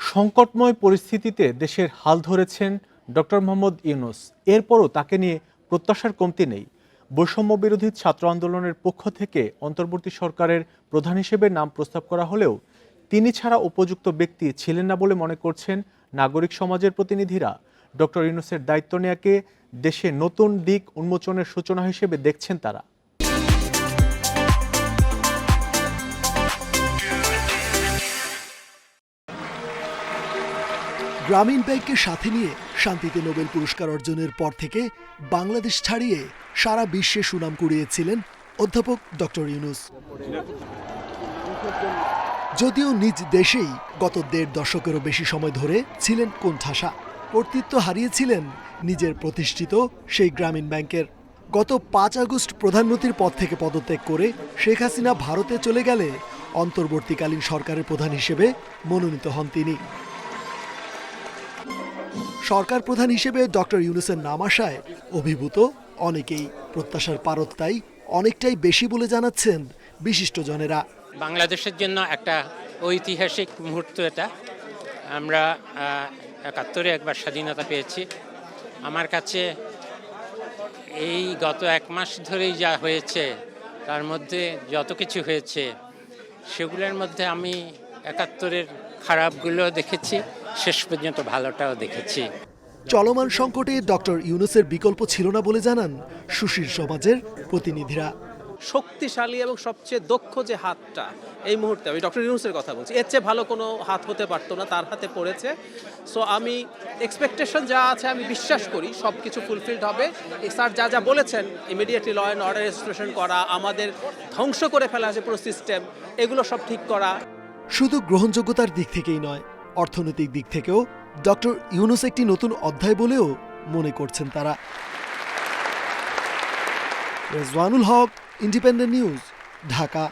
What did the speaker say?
সংকটময় পরিস্থিতিতে দেশের হাল ধরেছেন ডক্টর মোহাম্মদ ইউনুস। এরপরও তাকে নিয়ে প্রত্যাশার কমতি নেই। বৈষম্য বিরোধী ছাত্র আন্দোলনের পক্ষ থেকে অন্তর্বর্তী সরকারের প্রধান হিসেবে নাম প্রস্তাব করা হলেও তিনি ছাড়া উপযুক্ত ব্যক্তি ছিলেন না বলে মনে করছেন নাগরিক সমাজের প্রতিনিধিরা। ডক্টর ইউনুসের দায়িত্ব নেয়াকে দেশে নতুন দিক উন্মোচনের সূচনা হিসেবে দেখছেন তারা। গ্রামীণ ব্যাংককে সাথে নিয়ে শান্তিতে নোবেল পুরস্কার অর্জনের পর থেকে বাংলাদেশ ছাড়িয়ে সারা বিশ্বে সুনাম কুড়িয়েছিলেন অধ্যাপক ডক্টর ইউনুস। যদিও নিজ দেশেই গত দেড় দশকেরও বেশি সময় ধরে ছিলেন কোণঠাসা, কর্তৃত্ব হারিয়েছিলেন নিজের প্রতিষ্ঠিত সেই গ্রামীণ ব্যাংকের। গত পাঁচ আগস্ট প্রধানমন্ত্রীর পদ থেকে পদত্যাগ করে শেখ হাসিনা ভারতে চলে গেলে অন্তর্বর্তীকালীন সরকারের প্রধান হিসেবে মনোনীত হন তিনি। সরকার প্রধান হিসেবে ডক্টর ইউনুসের নাম আসায় অভিভূত অনেকেই। প্রত্যাশার পারত তাই অনেকটাই বেশি বলে জানাচ্ছেন বিশিষ্টজনেরা। বাংলাদেশের জন্য একটা ঐতিহাসিক মুহূর্ত এটা। আমরা একাত্তরে একবার স্বাধীনতা পেয়েছি। আমার কাছে এই গত এক মাস ধরেই যা হয়েছে, তার মধ্যে যত কিছু হয়েছে, সেগুলোর মধ্যে আমি একাত্তরের খারাপগুলো দেখেছি। শেষ পর্যন্ত ভালোটাও দেখেছি। চলমান সংকটে ডক্টর ইউনুসের বিকল্প ছিল না বলে জানান সুশীল সমাজের প্রতিনিধিরা। শক্তিশালী এবং সবচেয়ে দক্ষ যে হাতটা এই মুহূর্তে আমি ডক্টর ইউনুসের কথা বলছি। এর চেয়ে ভালো কোনো হাত হতে পারতো না তার হাতে পড়েছে। সো আমি এক্সপেকটেশন যা আছে আমি বিশ্বাস করি সব কিছু ফুলফিলড হবে স্যার যা যা বলেছেন immediately law and order registration করা আমাদের ধ্বংস করে ফেলা আছে পুরো সিস্টেম এগুলো সব ঠিক করা। শুধু গ্রহণযোগ্যতার দিক থেকেই নয় অর্থনৈতিক দিক থেকেও ডক্টর ইউনুস একটি নতুন অধ্যায় বলেও মনে করছেন তারা। Rezwanul Haque, independent news, Dhaka.